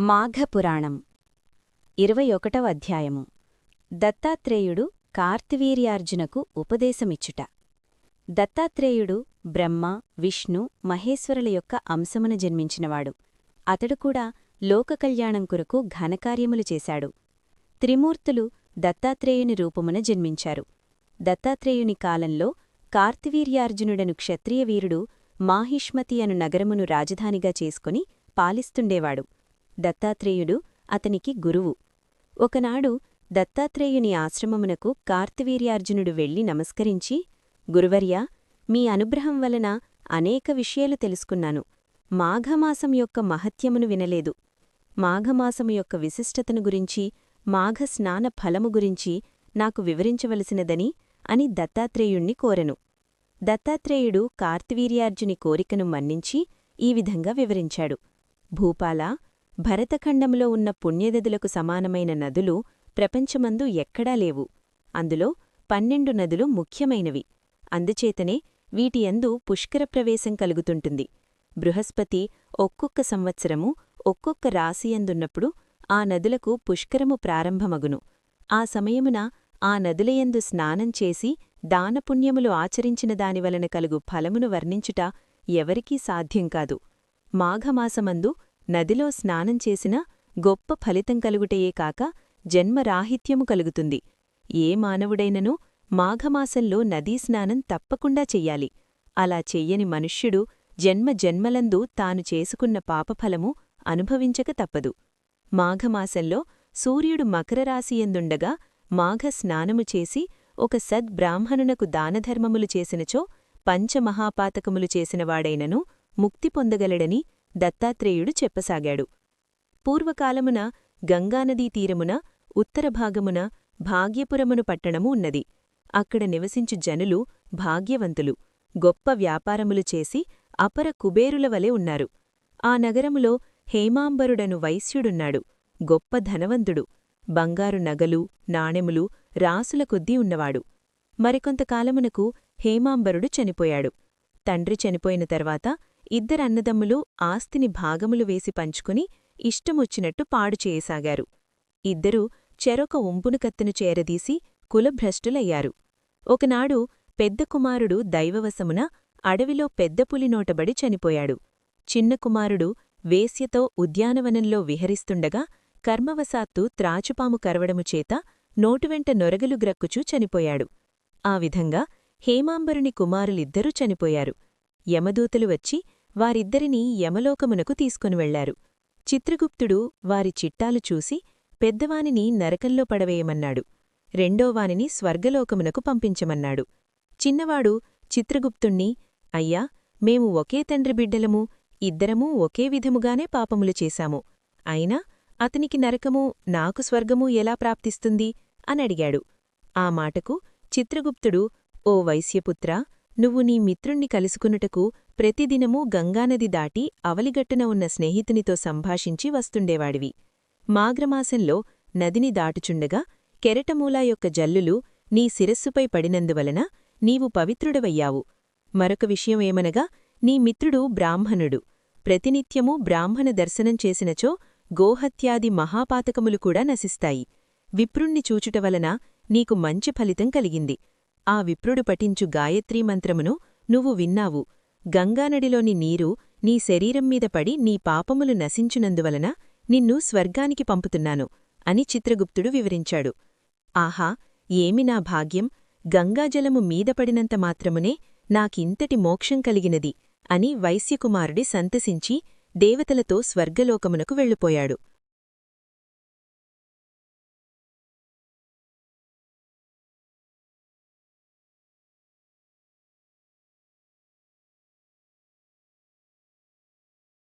మాఘపురాణం. ఇరవై ఒకటవ అధ్యాయము. దత్తాత్రేయుడు కార్తివీర్యార్జునకు ఉపదేశమిచ్చుట. దత్తాత్రేయుడు బ్రహ్మ విష్ణు మహేశ్వరుల యొక్క అంశమున జన్మించినవాడు. అతడు కూడా లోకకల్యాణం కొరకు ఘనకార్యములు చేశాడు. త్రిమూర్తులు దత్తాత్రేయుని రూపమున జన్మించారు. దత్తాత్రేయుని కాలంలో కార్తివీర్యార్జునుడను క్షత్రియవీరుడు మాహిష్మతి అను నగరమును రాజధానిగా చేసుకుని పాలిస్తుండేవాడు. దత్తాత్రేయుడు అతనికి గురువు. ఒకనాడు దత్తాత్రేయుని ఆశ్రమమునకు కార్తివీర్యార్జునుడు వెళ్ళి నమస్కరించి గురువర్యా మీ అనుగ్రహం వలన అనేక విషయాలు తెలుసుకున్నాను. మాఘమాసం యొక్క మహత్యమును వినలేదు. మాఘమాసము యొక్క విశిష్టతను గురించి మాఘ స్నాన ఫలము గురించి నాకు వివరించవలసినదని అని దత్తాత్రేయుణ్ణి కోరెను. దత్తాత్రేయుడు కార్తివీర్యార్జుని కోరికను మన్నించి ఈ విధంగా వివరించాడు. భూపాలా భరతఖండంలో ఉన్న పుణ్యనదులకు సమానమైన నదులు ప్రపంచమందు ఎక్కడా లేవు. అందులో పన్నెండు నదులు ముఖ్యమైనవి. అందుచేతనే వీటియందు పుష్కర ప్రవేశం కలుగుతుంటుంది. బృహస్పతి ఒక్కొక్క సంవత్సరము ఒక్కొక్క రాశియందున్నప్పుడు ఆ నదులకు పుష్కరము ప్రారంభమగును. ఆ సమయమున ఆ నదులయందు స్నానం చేసి దానపుణ్యములు ఆచరించిన దానివలన కలుగు ఫలమును వర్ణించుట ఎవరికీ సాధ్యం కాదు. మాఘమాసమందు నదిలో స్నానం చేసినా గొప్ప ఫలితం కలుగుటయే కాక జన్మరాహిత్యము కలుగుతుంది. ఏ మానవుడైననూ మాఘమాసంలో నదీ స్నానం తప్పకుండా చెయ్యాలి. అలా చెయ్యని మనుష్యుడు జన్మ జన్మలందు తాను చేసుకున్న పాపఫలము అనుభవించక తప్పదు. మాఘమాసంలో సూర్యుడు మకరరాశియందుండగా మాఘ స్నానము చేసి ఒక సద్బ్రాహ్మణునకు దానధర్మములు చేసినచో పంచమహాపాతకములు చేసినవాడైనను ముక్తి పొందగలడని దత్తాత్రేయుడు చెప్పసాగాడు. పూర్వకాలమున గంగానదీ తీరమున ఉత్తరభాగమున భాగ్యపురమును పట్టణము ఉన్నది. అక్కడ నివసించు జనులు భాగ్యవంతులు. గొప్ప వ్యాపారములు చేసి అపర కుబేరుల వలె ఉన్నారు. ఆ నగరములో హేమాంబరుడను వైశ్యుడున్నాడు. గొప్ప ధనవంతుడు. బంగారు నగలు నాణెములు రాసుల కొద్దీ ఉన్నవాడు. మరికొంతకాలమునకు హేమాంబరుడు చనిపోయాడు. తండ్రి చనిపోయిన తర్వాత ఇద్దరన్నదమ్ములు ఆస్తిని భాగములు వేసి పంచుకుని ఇష్టమొచ్చినట్టు పాడు చేయసాగారు. ఇద్దరూ చెరొక ఉంపునుకత్తెను చేరదీసి కులభ్రష్టులయ్యారు. ఒకనాడు పెద్ద కుమారుడు దైవవశమున అడవిలో పెద్దపులి నోటబడి చనిపోయాడు. చిన్న కుమారుడు వేశ్యతో ఉద్యానవనంలో విహరిస్తుండగా కర్మవశాత్తు త్రాచుపాము కరవడము చేత నోటువెంట నొరగలు గ్రక్కుచూ చనిపోయాడు. ఆ విధంగా హేమాంబరుని కుమారులిద్దరూ చనిపోయారు. యమదూతలు వచ్చి వారిద్దరినీ యమలోకమునకు తీసుకుని వెళ్ళారు చిత్రగుప్తుడు వారి చిట్టాలు చూసి పెద్దవానిని నరకంలో పడవేయమన్నాడు. రెండోవానిని స్వర్గలోకమునకు పంపించమన్నాడు. చిన్నవాడు చిత్రగుప్తుణ్ణి అయ్యా మేము ఒకే తండ్రి బిడ్డలము ఇద్దరమూ ఒకే విధముగానే పాపములు చేశాము. అయినా అతనికి నరకము నాకు స్వర్గము ఎలా ప్రాప్తిస్తుంది అనడిగాడు ఆ మాటకు చిత్రగుప్తుడు ఓ వైశ్యపుత్రా నువ్వు నీ మిత్రుణ్ణి కలుసుకునుటకు ప్రతిదినమూ గంగానది దాటి అవలిగట్టున ఉన్న స్నేహితునితో సంభాషించి వస్తుండేవాడివి. మాగ్రమాసంలో నదిని దాటుచుండగా కెరటమూలా యొక్క జల్లులు నీ శిరస్సుపై పడినందువలన నీవు పవిత్రుడవయ్యావు. మరొక విషయమేమనగా నీ మిత్రుడు బ్రాహ్మణుడు. ప్రతినిత్యమూ బ్రాహ్మణ దర్శనం చేసినచో గోహత్యాది మహాపాతకములు కూడా నశిస్తాయి. విప్రుణ్ణి చూచుటవలన నీకు మంచి ఫలితం కలిగింది. ఆ విప్రుడు పఠించు గాయత్రీ మంత్రమును నువ్వు విన్నావు. గంగానడిలోని నీరు నీ శరీరంమీద పడి నీ పాపములు నశించునందువలన నిన్ను స్వర్గానికి పంపుతున్నాను అని చిత్రగుప్తుడు వివరించాడు. ఆహా ఏమి నా భాగ్యం? గంగాజలము మీద పడినంత మాత్రమునే నాకింతటి మోక్షం కలిగినది అని వైశ్యకుమారుడి సంతసించి దేవతలతో స్వర్గలోకమునకు వెళ్ళిపోయాడు.